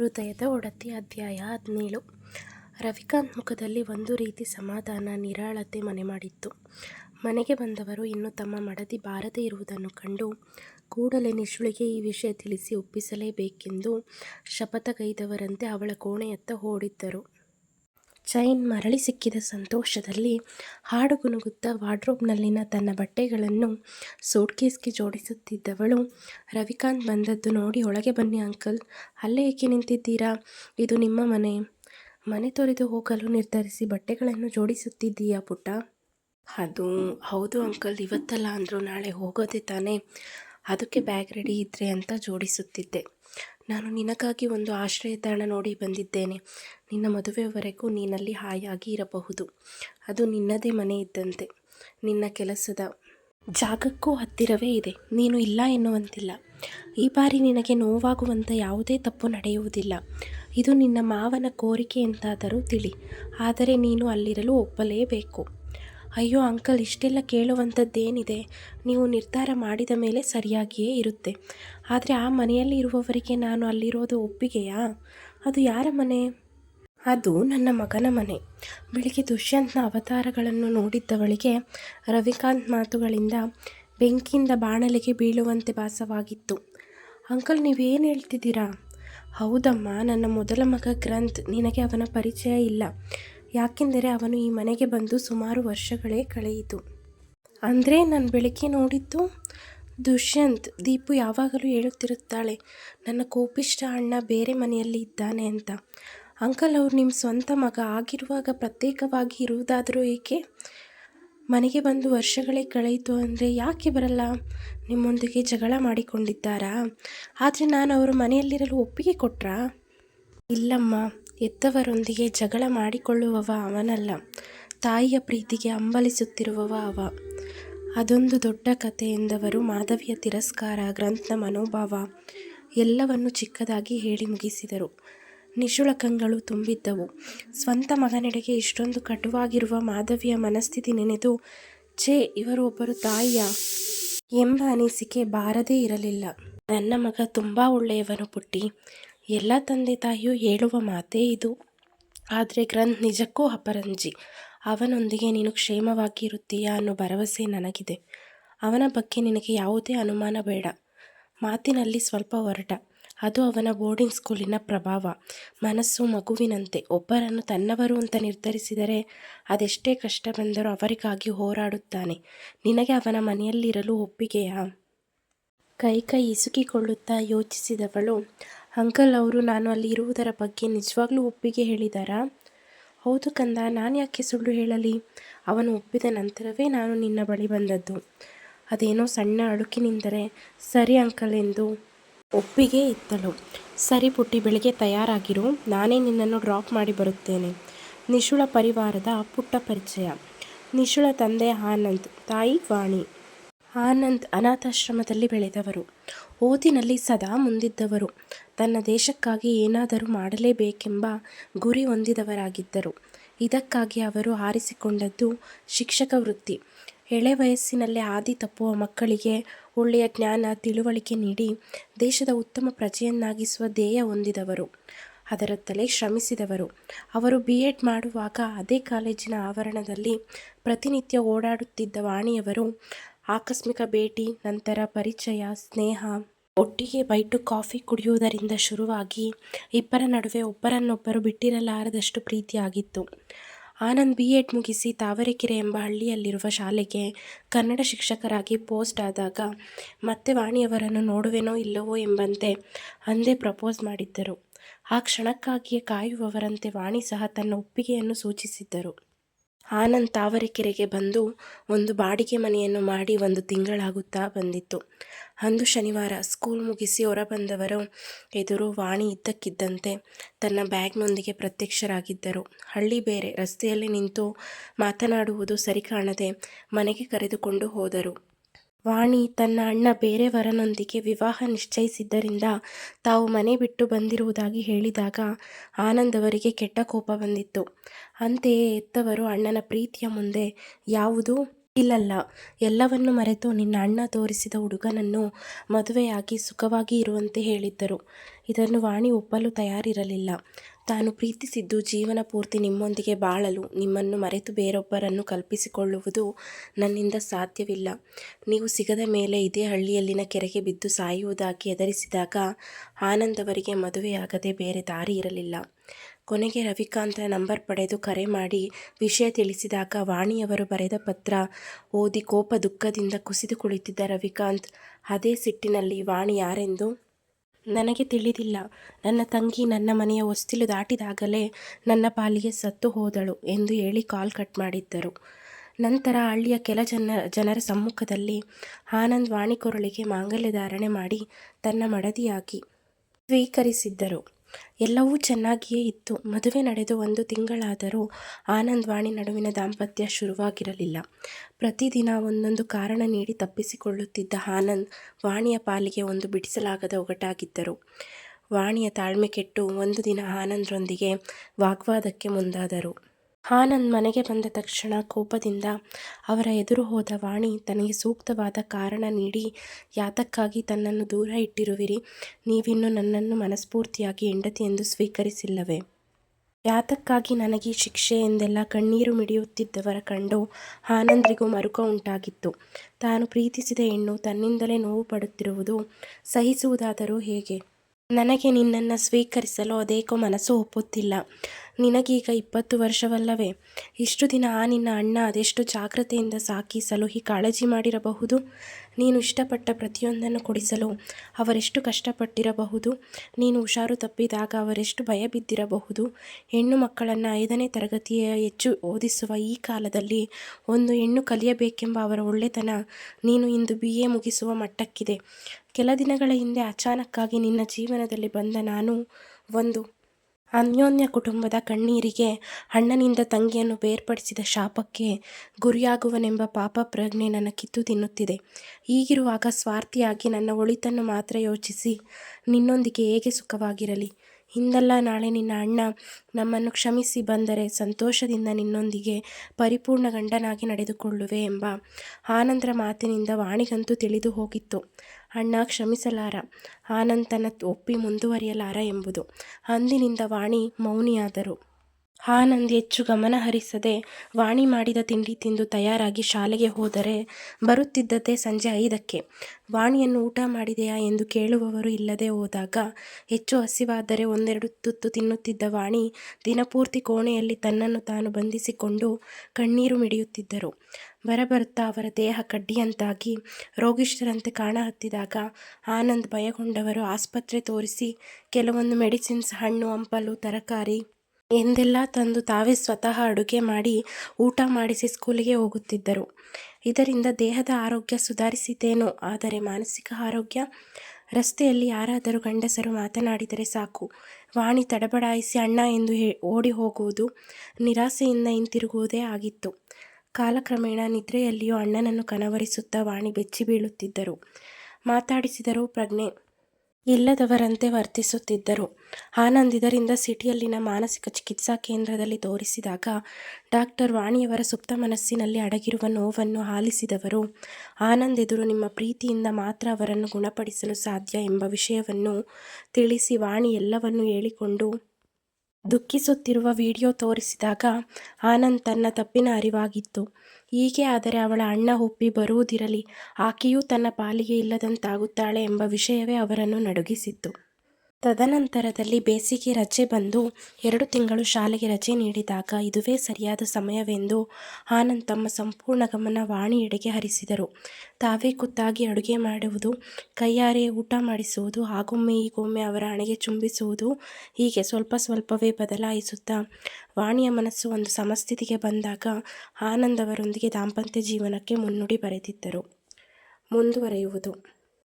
ಹೃದಯದ ಒಡತಿ ಅಧ್ಯಾಯ ಹದಿನೇಳು. ರವಿಕಾಂತ್ ಮುಖದಲ್ಲಿ ಒಂದು ರೀತಿ ಸಮಾಧಾನ, ನಿರಾಳತೆ ಮನೆ ಮಾಡಿತ್ತು. ಮನೆಗೆ ಬಂದವರು ಇನ್ನು ತಮ್ಮ ಮಡದಿ ಬಾರದೇ ಇರುವುದನ್ನು ಕಂಡು ಕೂಡಲೇ ನಿಶುಳಿಗೆ ಈ ವಿಷಯ ತಿಳಿಸಿ ಒಪ್ಪಿಸಲೇಬೇಕೆಂದು ಶಪಥಗೈದವರಂತೆ ಅವಳ ಕೋಣೆಯತ್ತ ಓಡಿದ್ದರು. ಚೈನ್ ಮರಳಿ ಸಿಕ್ಕಿದ ಸಂತೋಷದಲ್ಲಿ ಹಾಡುಗುನುಗುತ್ತಾ ವಾರ್ಡ್ರೋಬ್ನಲ್ಲಿನ ತನ್ನ ಬಟ್ಟೆಗಳನ್ನು ಸೂಟ್ಕೇಸ್ಗೆ ಜೋಡಿಸುತ್ತಿದ್ದವಳು. ರವಿಕಾಂತ್ ಬಂದದ್ದು ನೋಡಿ ಒಳಗೆ ಬನ್ನಿ ಅಂಕಲ್, ಅಲ್ಲೇ ಏಕೆ ನಿಂತಿದ್ದೀರಾ? ಇದು ನಿಮ್ಮ ಮನೆ. ಮನೆ ತೊರೆದು ಹೋಗಲು ನಿರ್ಧರಿಸಿ ಬಟ್ಟೆಗಳನ್ನು ಜೋಡಿಸುತ್ತಿದ್ದೀಯಾ ಪುಟ್ಟ? ಅದು ಹೌದು ಅಂಕಲ್, ಇವತ್ತಲ್ಲ ಅಂದರೂ ನಾಳೆ ಹೋಗೋದೇ ತಾನೇ. ಅದಕ್ಕೆ ಬ್ಯಾಗ್ ರೆಡಿ ಇದ್ರೆ ಅಂತ ಜೋಡಿಸುತ್ತಿದ್ದೆ. ನಾನು ನಿನಗಾಗಿ ಒಂದು ಆಶ್ರಯ ತಾಣ ನೋಡಿ ಬಂದಿದ್ದೇನೆ. ನಿನ್ನ ಮದುವೆವರೆಗೂ ನೀನಲ್ಲಿ ಹಾಯಾಗಿ ಇರಬಹುದು. ಅದು ನಿನ್ನದೇ ಮನೆ ಇದ್ದಂತೆ. ನಿನ್ನ ಕೆಲಸದ ಜಾಗಕ್ಕೂ ಹತ್ತಿರವೇ ಇದೆ. ನೀನು ಇಲ್ಲ ಎನ್ನುವಂತಿಲ್ಲ. ಈ ಬಾರಿ ನಿನಗೆ ನೋವಾಗುವಂಥ ಯಾವುದೇ ತಪ್ಪು ನಡೆಯುವುದಿಲ್ಲ. ಇದು ನಿನ್ನ ಮಾವನ ಕೋರಿಕೆ ಎಂತಾದರೂ ತಿಳಿ. ಆದರೆ ನೀನು ಅಲ್ಲಿರಲು ಒಪ್ಪಲೇಬೇಕು. ಅಯ್ಯೋ ಅಂಕಲ್, ಇಷ್ಟೆಲ್ಲ ಕೇಳುವಂಥದ್ದೇನಿದೆ? ನೀವು ನಿರ್ಧಾರ ಮಾಡಿದ ಮೇಲೆ ಸರಿಯಾಗಿಯೇ ಇರುತ್ತೆ. ಆದರೆ ಆ ಮನೆಯಲ್ಲಿ ಇರುವವರಿಗೆ ನಾನು ಅಲ್ಲಿರೋದು ಒಪ್ಪಿಗೆಯಾ? ಅದು ಯಾರ ಮನೆ? ಅದು ನನ್ನ ಮಗನ ಮನೆ. ಬೆಳಿಗ್ಗೆ ದುಷ್ಯಂತ್ನ ಅವತಾರಗಳನ್ನು ನೋಡಿದ್ದವಳಿಗೆ ರವಿಕಾಂತ್ ಮಾತುಗಳಿಂದ ಬೆಂಕಿಯಿಂದ ಬಾಣಲೆಗೆ ಬೀಳುವಂತೆ ಭಾಸವಾಗಿತ್ತು. ಅಂಕಲ್, ನೀವೇನು ಹೇಳ್ತಿದ್ದೀರಾ? ಹೌದಮ್ಮ, ನನ್ನ ಮೊದಲ ಮಗ ಗ್ರಂಥ್. ನಿನಗೆ ಅವನ ಪರಿಚಯ ಇಲ್ಲ. ಯಾಕೆಂದರೆ ಅವನು ಈ ಮನೆಗೆ ಬಂದು ಸುಮಾರು ವರ್ಷಗಳೇ ಕಳೆಯಿತು. ಅಂದರೆ ನಾನು ಬೆಳಗ್ಗೆ ನೋಡಿದ್ದು ದುಷ್ಯಂತ್. ದೀಪು ಯಾವಾಗಲೂ ಹೇಳುತ್ತಿರುತ್ತಾಳೆ, ನನ್ನ ಕೋಪಿಷ್ಟ ಅಣ್ಣ ಬೇರೆ ಮನೆಯಲ್ಲಿ ಇದ್ದಾನೆ ಅಂತ. ಅಂಕಲ್, ಅವ್ರು ನಿಮ್ಮ ಸ್ವಂತ ಮಗ ಆಗಿರುವಾಗ ಪ್ರತ್ಯೇಕವಾಗಿ ಇರುವುದಾದರೂ ಏಕೆ? ಮನೆಗೆ ಬಂದು ವರ್ಷಗಳೇ ಕಳೆಯಿತು ಅಂದರೆ ಯಾಕೆ ಬರಲ್ಲ? ನಿಮ್ಮೊಂದಿಗೆ ಜಗಳ ಮಾಡಿಕೊಂಡಿದ್ದಾರಾ? ಆದರೆ ನಾನು ಅವರು ಮನೆಯಲ್ಲಿರಲು ಒಪ್ಪಿಗೆ ಕೊಟ್ರಾ? ಇಲ್ಲಮ್ಮ ಎತ್ತವರೊಂದಿಗೆ ಜಗಳ ಮಾಡಿಕೊಳ್ಳುವವ ಅವನಲ್ಲ, ತಾಯಿಯ ಪ್ರೀತಿಗೆ ಅಂಬಲಿಸುತ್ತಿರುವವ ಅವ. ಅದೊಂದು ದೊಡ್ಡ ಕತೆ ಎಂದವರು ಮಾಧವಿಯ ತಿರಸ್ಕಾರ ಗ್ರಂಥನ ಮನೋಭಾವ ಎಲ್ಲವನ್ನು ಚಿಕ್ಕದಾಗಿ ಹೇಳಿ ಮುಗಿಸಿದರು. ನಿಶುಳಕಂಗಳು ತುಂಬಿದ್ದವು. ಸ್ವಂತ ಮಗನೆಡೆಗೆ ಇಷ್ಟೊಂದು ಕಟುವಾಗಿರುವ ಮಾಧವಿಯ ಮನಸ್ಥಿತಿ ನೆನೆದು, ಛೇ, ಇವರು ಒಬ್ಬರು ತಾಯಿಯ ಎಂಬ ಅನಿಸಿಕೆ ಬಾರದೇ ಇರಲಿಲ್ಲ. ನನ್ನ ಮಗ ತುಂಬ ಒಳ್ಳೆಯವನು ಪುಟ್ಟಿ. ಎಲ್ಲ ತಂದೆ ತಾಯಿಯೂ ಹೇಳುವ ಮಾತೇ ಇದು. ಆದರೆ ಗ್ರಂಥ್ ನಿಜಕ್ಕೂ ಅಪರಂಜಿ. ಅವನೊಂದಿಗೆ ನೀನು ಕ್ಷೇಮವಾಗಿ ಇರುತ್ತೀಯಾ ಅನ್ನೋ ಭರವಸೆ ನನಗಿದೆ. ಅವನ ಬಗ್ಗೆ ನಿನಗೆ ಯಾವುದೇ ಅನುಮಾನ ಬೇಡ. ಮಾತಿನಲ್ಲಿ ಸ್ವಲ್ಪ ಹೊರಟ ಅದು ಅವನ ಬೋರ್ಡಿಂಗ್ ಸ್ಕೂಲಿನ ಪ್ರಭಾವ. ಮನಸ್ಸು ಮಗುವಿನಂತೆ. ಒಬ್ಬರನ್ನು ತನ್ನವರು ಅಂತ ನಿರ್ಧರಿಸಿದರೆ ಅದೆಷ್ಟೇ ಕಷ್ಟ ಬಂದರೂ ಅವರಿಗಾಗಿ ಹೋರಾಡುತ್ತಾನೆ. ನಿನಗೆ ಅವನ ಮನೆಯಲ್ಲಿರಲು ಒಪ್ಪಿಗೆಯಾ? ಕೈ ಕೈ ಇಸುಕಿಕೊಳ್ಳುತ್ತಾ ಯೋಚಿಸಿದವಳು ಅಂಕಲ್ ಅವರು ನಾನು ಅಲ್ಲಿ ಇರುವುದರ ಬಗ್ಗೆ ನಿಜವಾಗ್ಲೂ ಒಪ್ಪಿಗೆ ಹೇಳಿದಾರಾ? ಹೌದು ಕಂದ, ನಾನು ಯಾಕೆ ಸುಳ್ಳು ಹೇಳಲಿ? ಅವನು ಒಪ್ಪಿದ ನಂತರವೇ ನಾನು ನಿನ್ನ ಬಳಿ ಬಂದದ್ದು. ಅದೇನೋ ಸಣ್ಣ ಅಳುಕಿನಿಂದರೆ ಸರಿ ಅಂಕಲ್ ಎಂದು ಒಪ್ಪಿಗೆ ಇತ್ತಳು. ಸರಿ ಪುಟ್ಟಿ, ಬೆಳಿಗ್ಗೆ ತಯಾರಾಗಿರು. ನಾನೇ ನಿನ್ನನ್ನು ಡ್ರಾಪ್ ಮಾಡಿ ಬರುತ್ತೇನೆ. ನಿಶುಳ ಪರಿವಾರದ ಪುಟ್ಟ ಪರಿಚಯ. ನಿಶುಳ ತಂದೆ ಆನಂದ್, ತಾಯಿ ವಾಣಿ. ಆನಂದ್ ಅನಾಥಾಶ್ರಮದಲ್ಲಿ ಬೆಳೆದವರು. ಓದಿನಲ್ಲಿ ಸದಾ ಮುಂದಿದ್ದವರು. ತನ್ನ ದೇಶಕ್ಕಾಗಿ ಏನಾದರೂ ಮಾಡಲೇಬೇಕೆಂಬ ಗುರಿ ಹೊಂದಿದವರಾಗಿದ್ದರು. ಇದಕ್ಕಾಗಿ ಅವರು ಆರಿಸಿಕೊಂಡದ್ದು ಶಿಕ್ಷಕ ವೃತ್ತಿ. ಎಳೆ ವಯಸ್ಸಿನಲ್ಲೇ ಆದಿ ತಪ್ಪುವ ಮಕ್ಕಳಿಗೆ ಒಳ್ಳೆಯ ಜ್ಞಾನ, ತಿಳುವಳಿಕೆ ನೀಡಿ ದೇಶದ ಉತ್ತಮ ಪ್ರಜೆಯನ್ನಾಗಿಸುವ ಧ್ಯೇಯ ಹೊಂದಿದವರು. ಅದರತ್ತಲೇ ಶ್ರಮಿಸಿದವರು. ಅವರು ಬಿ ಎಡ್ ಮಾಡುವಾಗ ಅದೇ ಕಾಲೇಜಿನ ಆವರಣದಲ್ಲಿ ಪ್ರತಿನಿತ್ಯ ಓಡಾಡುತ್ತಿದ್ದ ವಾಣಿಯವರು ಆಕಸ್ಮಿಕ ಭೇಟಿ, ನಂತರ ಪರಿಚಯ, ಸ್ನೇಹ ಒಟ್ಟಿಗೆ ಬೈಟು ಕಾಫಿ ಕುಡಿಯುವುದರಿಂದ ಶುರುವಾಗಿ ಇಬ್ಬರ ನಡುವೆ ಒಬ್ಬರನ್ನೊಬ್ಬರು ಬಿಟ್ಟಿರಲಾರದಷ್ಟು ಪ್ರೀತಿಯಾಗಿತ್ತು ಆನಂದ್ ಬಿ ಎಡ್ ಮುಗಿಸಿ ತಾವರೆಕೆರೆ ಎಂಬ ಹಳ್ಳಿಯಲ್ಲಿರುವ ಶಾಲೆಗೆ ಕನ್ನಡ ಶಿಕ್ಷಕರಾಗಿ ಪೋಸ್ಟ್ ಆದಾಗ ಮತ್ತೆ ವಾಣಿಯವರನ್ನು ನೋಡುವೆನೋ ಇಲ್ಲವೋ ಎಂಬಂತೆ ಅಂದೇ ಪ್ರಪೋಸ್ ಮಾಡಿದ್ದರು. ಆ ಕ್ಷಣಕ್ಕಾಗಿಯೇ ಕಾಯುವವರಂತೆ ವಾಣಿ ಸಹ ತನ್ನ ಒಪ್ಪಿಗೆಯನ್ನು ಸೂಚಿಸಿದ್ದರು. ಆನಂದ್ ತಾವರೆಕೆರೆಗೆ ಬಂದು ಒಂದು ಬಾಡಿಗೆ ಮನೆಯನ್ನು ಮಾಡಿ ಒಂದು ತಿಂಗಳಾಗುತ್ತಾ ಬಂದಿತ್ತು. ಅಂದು ಶನಿವಾರ ಸ್ಕೂಲ್ ಮುಗಿಸಿ ಹೊರಬಂದವರು ಎದುರು ವಾಣಿ ಇದ್ದಕ್ಕಿದ್ದಂತೆ ತನ್ನ ಬ್ಯಾಗ್ನೊಂದಿಗೆ ಪ್ರತ್ಯಕ್ಷರಾಗಿದ್ದರು. ಹಳ್ಳಿ ಬೇರೆ ರಸ್ತೆಯಲ್ಲಿ ನಿಂತು ಮಾತನಾಡುವುದು ಸರಿ ಕಾಣದೆ ಮನೆಗೆ ಕರೆದುಕೊಂಡು ಹೋದರು. ವಾಣಿ ತನ್ನ ಅಣ್ಣ ಬೇರೆಯವರನೊಂದಿಗೆ ವಿವಾಹ ನಿಶ್ಚಯಿಸಿದ್ದರಿಂದ ತಾವು ಮನೆ ಬಿಟ್ಟು ಬಂದಿರುವುದಾಗಿ ಹೇಳಿದಾಗ ಆನಂದ್ ಅವರಿಗೆ ಕೆಟ್ಟ ಕೋಪ ಬಂದಿತ್ತು. ಅಂತೆಯೇ ಎತ್ತವರು ಅಣ್ಣನ ಪ್ರೀತಿಯ ಮುಂದೆ ಯಾವುದೂ ಇಲ್ಲಲ್ಲ. ಎಲ್ಲವನ್ನು ಮರೆತು ನಿನ್ನ ಅಣ್ಣ ತೋರಿಸಿದ ಹುಡುಗನನ್ನು ಮದುವೆಯಾಗಿ ಸುಖವಾಗಿ ಇರುವಂತೆ ಹೇಳಿದ್ದರು. ಇದನ್ನು ವಾಣಿ ಒಪ್ಪಲು ತಯಾರಿರಲಿಲ್ಲ. ತಾನು ಪ್ರೀತಿಸಿದ್ದು ಜೀವನ ಪೂರ್ತಿ ನಿಮ್ಮೊಂದಿಗೆ ಬಾಳಲು, ನಿಮ್ಮನ್ನು ಮರೆತು ಬೇರೊಬ್ಬರನ್ನು ಕಲ್ಪಿಸಿಕೊಳ್ಳುವುದು ನನ್ನಿಂದ ಸಾಧ್ಯವಿಲ್ಲ. ನೀವು ಸಿಗದ ಮೇಲೆ ಇದೇ ಹಳ್ಳಿಯಲ್ಲಿನ ಕೆರೆಗೆ ಬಿದ್ದು ಸಾಯುವುದಾಗಿ ಎದರಿಸಿದಾಗ ಆನಂದ್ ಅವರಿಗೆ ಮದುವೆಯಾಗದೆ ಬೇರೆ ದಾರಿ ಇರಲಿಲ್ಲ. ಕೊನೆಗೆ ರವಿಕಾಂತ್ರ ನಂಬರ್ ಪಡೆದು ಕರೆ ಮಾಡಿ ವಿಷಯ ತಿಳಿಸಿದಾಗ ವಾಣಿಯವರು ಬರೆದ ಪತ್ರ ಓದಿ ಕೋಪ ದುಃಖದಿಂದ ಕುಸಿದು ಕುಳಿತಿದ್ದ ರವಿಕಾಂತ್ ಅದೇ ಸಿಟ್ಟಿನಲ್ಲಿ ವಾಣಿ ಯಾರೆಂದು ನನಗೆ ತಿಳಿದಿಲ್ಲ. ನನ್ನ ತಂಗಿ ನನ್ನ ಮನೆಯ ಹೊಸ್ತಿಲು ದಾಟಿದಾಗಲೇ ನನ್ನ ಪಾಲಿಗೆ ಸತ್ತು ಹೋದಳು ಎಂದು ಹೇಳಿ ಕಾಲ್ ಕಟ್ ಮಾಡಿದ್ದರು. ನಂತರ ಹಳ್ಳಿಯ ಕೆಲ ಜನ, ಜನರ ಸಮ್ಮುಖದಲ್ಲಿ ಆನಂದ್ ವಾಣಿ ಕೊರಳಿಗೆ ಮಾಂಗಲ್ಯ ಧಾರಣೆ ಮಾಡಿ ತನ್ನ ಮಡದಿಯಾಗಿ ಸ್ವೀಕರಿಸಿದ್ದರು. ಎಲ್ಲವೂ ಚೆನ್ನಾಗಿಯೇ ಇತ್ತು. ಮದುವೆ ನಡೆದು ಒಂದು ತಿಂಗಳಾದರೂ ಆನಂದ್ ವಾಣಿ ನಡುವಿನ ದಾಂಪತ್ಯ ಶುರುವಾಗಿರಲಿಲ್ಲ. ಪ್ರತಿದಿನ ಒಂದೊಂದು ಕಾರಣ ನೀಡಿ ತಪ್ಪಿಸಿಕೊಳ್ಳುತ್ತಿದ್ದ ಆನಂದ್ ವಾಣಿಯ ಪಾಲಿಗೆ ಒಂದು ಬಿಡಿಸಲಾಗದ ಒಗಟಾಗಿದ್ದರು. ವಾಣಿಯ ತಾಳ್ಮೆ ಕೆಟ್ಟು ಒಂದು ದಿನ ಆನಂದ್ರೊಂದಿಗೆ ವಾಗ್ವಾದಕ್ಕೆ ಮುಂದಾದರು. ಆನಂದ್ ಮನೆಗೆ ಬಂದ ತಕ್ಷಣ ಕೋಪದಿಂದ ಅವರ ಎದುರು ಹೋದ ವಾಣಿ ತನಗೆ ಸೂಕ್ತವಾದ ಕಾರಣ ನೀಡಿ, ಯಾತಕ್ಕಾಗಿ ತನ್ನನ್ನು ದೂರ ಇಟ್ಟಿರುವಿರಿ? ನೀವಿನ್ನು ನನ್ನನ್ನು ಮನಸ್ಫೂರ್ತಿಯಾಗಿ ಹೆಂಡತಿ ಎಂದು ಸ್ವೀಕರಿಸಿಲ್ಲವೇ? ಯಾತಕ್ಕಾಗಿ ನನಗೆ ಶಿಕ್ಷೆ ಎಂದೆಲ್ಲ ಕಣ್ಣೀರು ಮಿಡಿಯುತ್ತಿದ್ದವರ ಕಂಡು ಆನಂದ್ರಿಗೂ ಮರುಕ ಉಂಟಾಗಿತ್ತು. ತಾನು ಪ್ರೀತಿಸಿದ ಹೆಣ್ಣು ತನ್ನಿಂದಲೇ ನೋವು ಪಡುತ್ತಿರುವುದು ಸಹಿಸುವುದಾದರೂ ಹೇಗೆ? ನನಗೆ ನಿನ್ನನ್ನು ಸ್ವೀಕರಿಸಲು ಅದೇಕೋ ಮನಸ್ಸು ಒಪ್ಪುತ್ತಿಲ್ಲ. ನಿನಗೀಗ ಇಪ್ಪತ್ತು ವರ್ಷವಲ್ಲವೇ? ಇಷ್ಟು ದಿನ ಆ ನಿನ್ನ ಅಣ್ಣ ಅದೆಷ್ಟು ಜಾಗ್ರತೆಯಿಂದ ಸಾಕಿ, ಸಲುಹಿ, ಕಾಳಜಿ ಮಾಡಿರಬಹುದು? ನೀನು ಇಷ್ಟಪಟ್ಟ ಪ್ರತಿಯೊಂದನ್ನು ಕೊಡಿಸಲು ಅವರೆಷ್ಟು ಕಷ್ಟಪಟ್ಟಿರಬಹುದು? ನೀನು ಹುಷಾರು ತಪ್ಪಿದಾಗ ಅವರೆಷ್ಟು ಭಯ ಬಿದ್ದಿರಬಹುದು ಹೆಣ್ಣು ಮಕ್ಕಳನ್ನು ಐದನೇ ತರಗತಿಯ ಹೆಚ್ಚು ಓದಿಸುವ ಈ ಕಾಲದಲ್ಲಿ ಒಂದು ಹೆಣ್ಣು ಕಲಿಯಬೇಕೆಂಬ ಅವರ ಒಳ್ಳೆತನ ನೀನು ಇಂದು ಬಿ. ಎ. ಮುಗಿಸುವ ಮಟ್ಟಕ್ಕಿದೆ. ಕೆಲ ದಿನಗಳ ಹಿಂದೆ ಅಚಾನಕ್ಕಾಗಿ ನಿನ್ನ ಜೀವನದಲ್ಲಿ ಬಂದ ನಾನು ಒಂದು ಅನ್ಯೋನ್ಯ ಕುಟುಂಬದ ಕಣ್ಣೀರಿಗೆ, ಅಣ್ಣನಿಂದ ತಂಗಿಯನ್ನು ಬೇರ್ಪಡಿಸಿದ ಶಾಪಕ್ಕೆ ಗುರಿಯಾಗುವನೆಂಬ ಪಾಪ ಪ್ರಜ್ಞೆ ನನ್ನ ಕಿತ್ತು ತಿನ್ನುತ್ತಿದೆ. ಹೀಗಿರುವಾಗ ಸ್ವಾರ್ಥಿಯಾಗಿ ನನ್ನ ಒಳಿತನ್ನು ಮಾತ್ರ ಯೋಚಿಸಿ ನಿನ್ನೊಂದಿಗೆ ಹೇಗೆ ಸುಖವಾಗಿರಲಿ? ಇಂದಲ್ಲ ನಾಳೆ ನಿನ್ನ ಅಣ್ಣ ನಮ್ಮನ್ನು ಕ್ಷಮಿಸಿ ಬಂದರೆ ಸಂತೋಷದಿಂದ ನಿನ್ನೊಂದಿಗೆ ಪರಿಪೂರ್ಣ ಗಂಡನಾಗಿ ನಡೆದುಕೊಳ್ಳುವೆ ಎಂಬ ಆನಂದರ ಮಾತಿನಿಂದ ವಾಣಿಗಂತೂ ತಿಳಿದು ಹೋಗಿತ್ತು ಅಣ್ಣ ಕ್ಷಮಿಸಲಾರ, ಆನಂದನ ಒಪ್ಪಿ ಮುಂದುವರಿಯಲಾರ ಎಂಬುದು. ಅಂದಿನಿಂದ ವಾಣಿ ಮೌನಿಯಾದರು. ಆನಂದ್ ಹೆಚ್ಚು ಗಮನ ಹರಿಸದೆ ವಾಣಿ ಮಾಡಿದ ತಿಂಡಿ ತಿಂದು ತಯಾರಾಗಿ ಶಾಲೆಗೆ ಹೋದರೆ ಬರುತ್ತಿದ್ದದ್ದೇ ಸಂಜೆ ಐದಕ್ಕೆ. ವಾಣಿಯನ್ನು ಊಟ ಮಾಡಿದೆಯಾ ಎಂದು ಕೇಳುವವರು ಇಲ್ಲದೆ ಹೋದಾಗ ಹೆಚ್ಚು ಹಸಿವಾದರೆ ಒಂದೆರಡು ತುತ್ತು ತಿನ್ನುತ್ತಿದ್ದ ವಾಣಿ ದಿನಪೂರ್ತಿ ಕೋಣೆಯಲ್ಲಿ ತನ್ನನ್ನು ತಾನು ಬಂಧಿಸಿಕೊಂಡು ಕಣ್ಣೀರು ಮಿಡಿಯುತ್ತಿದ್ದರು. ಬರಬರುತ್ತಾ ಅವರ ದೇಹ ಕಡ್ಡಿಯಂತಾಗಿ ರೋಗಿಷ್ಠರಂತೆ ಕಾಣಹತ್ತಿದಾಗ ಆನಂದ್ ಭಯಗೊಂಡವರು ಆಸ್ಪತ್ರೆ ತೋರಿಸಿ ಕೆಲವೊಂದು ಮೆಡಿಸಿನ್ಸ್, ಹಣ್ಣು ಹಂಪಲು, ತರಕಾರಿ ಎಂದೆಲ್ಲ ತಂದು ತಾವೇ ಸ್ವತಃ ಅಡುಗೆ ಮಾಡಿ ಊಟ ಮಾಡಿಸಿ ಸ್ಕೂಲಿಗೆ ಹೋಗುತ್ತಿದ್ದರು. ಇದರಿಂದ ದೇಹದ ಆರೋಗ್ಯ ಸುಧಾರಿಸಿತೇನೋ ಆದರೆ ಮಾನಸಿಕ ಆರೋಗ್ಯ? ರಸ್ತೆಯಲ್ಲಿ ಯಾರಾದರೂ ಗಂಡಸರು ಮಾತನಾಡಿದರೆ ಸಾಕು ವಾಣಿ ತಡಬಡಾಯಿಸಿ ಅಣ್ಣ ಎಂದು ಓಡಿ ಹೋಗುವುದು, ನಿರಾಸೆಯಿಂದ ಹಿಂತಿರುಗುವುದೇ ಆಗಿತ್ತು. ಕಾಲಕ್ರಮೇಣ ನಿದ್ರೆಯಲ್ಲಿಯೂ ಅಣ್ಣನನ್ನು ಕನವರಿಸುತ್ತಾ ವಾಣಿ ಬೆಚ್ಚಿ ಬೀಳುತ್ತಿದ್ದರು. ಮಾತಾಡಿಸಿದರೂ ಪ್ರಜ್ಞೆ ಇಲ್ಲದವರಂತೆ ವರ್ತಿಸುತ್ತಿದ್ದರು. ಆನಂದ್ ಇದರಿಂದ ಸಿಟಿಯಲ್ಲಿನ ಮಾನಸಿಕ ಚಿಕಿತ್ಸಾ ಕೇಂದ್ರದಲ್ಲಿ ತೋರಿಸಿದಾಗ, ಡಾಕ್ಟರ್ ವಾಣಿಯವರ ಸುಪ್ತ ಮನಸ್ಸಿನಲ್ಲಿ ಅಡಗಿರುವ ನೋವನ್ನು ಆಲಿಸಿದವರು ಆನಂದ್ ಎದುರು ನಿಮ್ಮ ಪ್ರೀತಿಯಿಂದ ಮಾತ್ರ ಅವರನ್ನು ಗುಣಪಡಿಸಲು ಸಾಧ್ಯ ಎಂಬ ವಿಷಯವನ್ನು ತಿಳಿಸಿ ವಾಣಿ ಎಲ್ಲವನ್ನೂ ಹೇಳಿಕೊಂಡು ದುಃಖಿಸುತ್ತಿರುವ ವಿಡಿಯೋ ತೋರಿಸಿದಾಗ ಆನಂದ್ ತನ್ನ ತಪ್ಪಿನ ಅರಿವಾಗಿತ್ತು. ಹೀಗೆ ಆದರೆ ಅವಳ ಅಣ್ಣ ಒಪ್ಪಿ ಬರುವುದಿರಲಿ, ಆಕೆಯೂ ತನ್ನ ಪಾಲಿಗೆ ಇಲ್ಲದಂತಾಗುತ್ತಾಳೆ ಎಂಬ ವಿಷಯವೇ ಅವರನ್ನು ನಡುಗಿಸಿತ್ತು. ತದನಂತರದಲ್ಲಿ ಬೇಸಿಗೆ ರಜೆ ಬಂದು ಎರಡು ತಿಂಗಳು ಶಾಲೆಗೆ ರಜೆ ನೀಡಿದಾಗ ಇದುವೇ ಸರಿಯಾದ ಸಮಯವೆಂದು ಆನಂದ್ ತಮ್ಮ ಸಂಪೂರ್ಣ ಗಮನ ವಾಣಿಯೆಡೆಗೆ ಹರಿಸಿದರು. ತಾವೇ ಖುದ್ದಾಗಿ ಅಡುಗೆ ಮಾಡುವುದು, ಕೈಯಾರೆ ಊಟ ಮಾಡಿಸುವುದು, ಆಗೊಮ್ಮೆ ಈಗೊಮ್ಮೆ ಅವರ ಹಣೆಗೆ ಚುಂಬಿಸುವುದು ಹೀಗೆ ಸ್ವಲ್ಪ ಸ್ವಲ್ಪವೇ ಬದಲಾಯಿಸುತ್ತಾ ವಾಣಿಯ ಮನಸ್ಸು ಒಂದು ಸಮಸ್ಥಿತಿಗೆ ಬಂದಾಗ ಆನಂದ್ ಅವರೊಂದಿಗೆ ದಾಂಪತ್ಯ ಜೀವನಕ್ಕೆ ಮುನ್ನುಡಿ ಬರೆದಿದ್ದರು. ಮುಂದುವರೆಯುವುದು